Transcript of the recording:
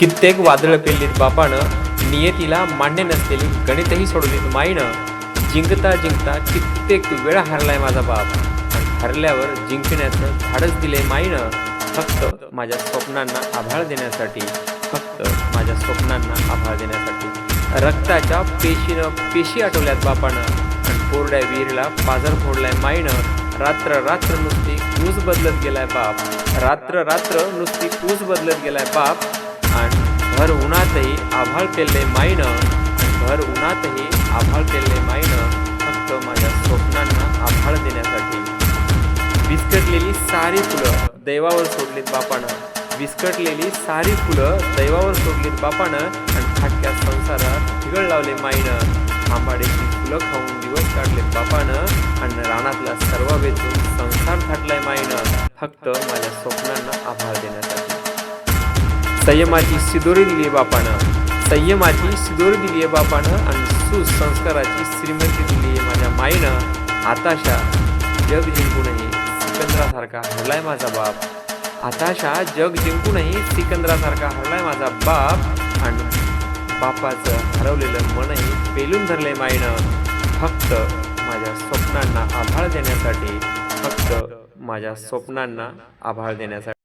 कित्येक वादळ पेललीत बापानं नियतीला मान्य नसलेली गणितही सोडलीत माईनं जिंकता जिंकता कित्येक वेळा हरलाय माझा बाप. आणि हरल्यावर जिंकण्याचं धाडच दिले माईनं फक्त माझ्या स्वप्नांना आभाळ देण्यासाठी. फक्त माझ्या स्वप्नांना आभाळ देण्यासाठी. रक्ताच्या पेशीनं पेशी आठवल्यात बापानं. आणि कोरड्या विहिरीला पाजर फोडलाय माईनं. रात्र रात्र नुसती क्रूज बदलत गेलाय बाप. रात्र रात्र नुसती क्रूज बदलत गेलाय बाप. आणि भर उन्हातही आभाळ केले माईनं. आणि भर उन्हातही आभाळ केले माईनं. फक्त माझ्या स्वप्नांना आभाळ देण्यासाठी. विस्कटलेली सारी फुलं दैवावर सोडलीत बापानं. विस्कटलेली सारी फुलं दैवावर सोडलीत बापानं आणि फाटक्या संसारात ठिगळ लावले माईनं. आंबाड्याची फुलं खाऊन दिवस काढलेत बापानं आणि रानातला सर्व वेचून संसार थाटलाय माईनं. फक्त माझ्या स्वप्नांना आभाळ देण्यासाठी. संयमाची सिदोरी दिली आहे बापानं. संयमाची सिदोरी दिली आहे बापानं आणि सुसंस्काराची श्रीमंती दिली आहे माझ्या माईनं. आताशा जग जिंकूनही सिकंदरासारखा हरलाय माझा बाप. आताशा जग जिंकूनही सिकंदरासारखा हरलाय माझा बाप. आणि बापाचं हरवलेलं मनही पेलून धरले माईनं. फक्त माझ्या स्वप्नांना आभाळ देण्यासाठी फक्त माझ्या स्वप्नांना आभाळ देण्यासाठी.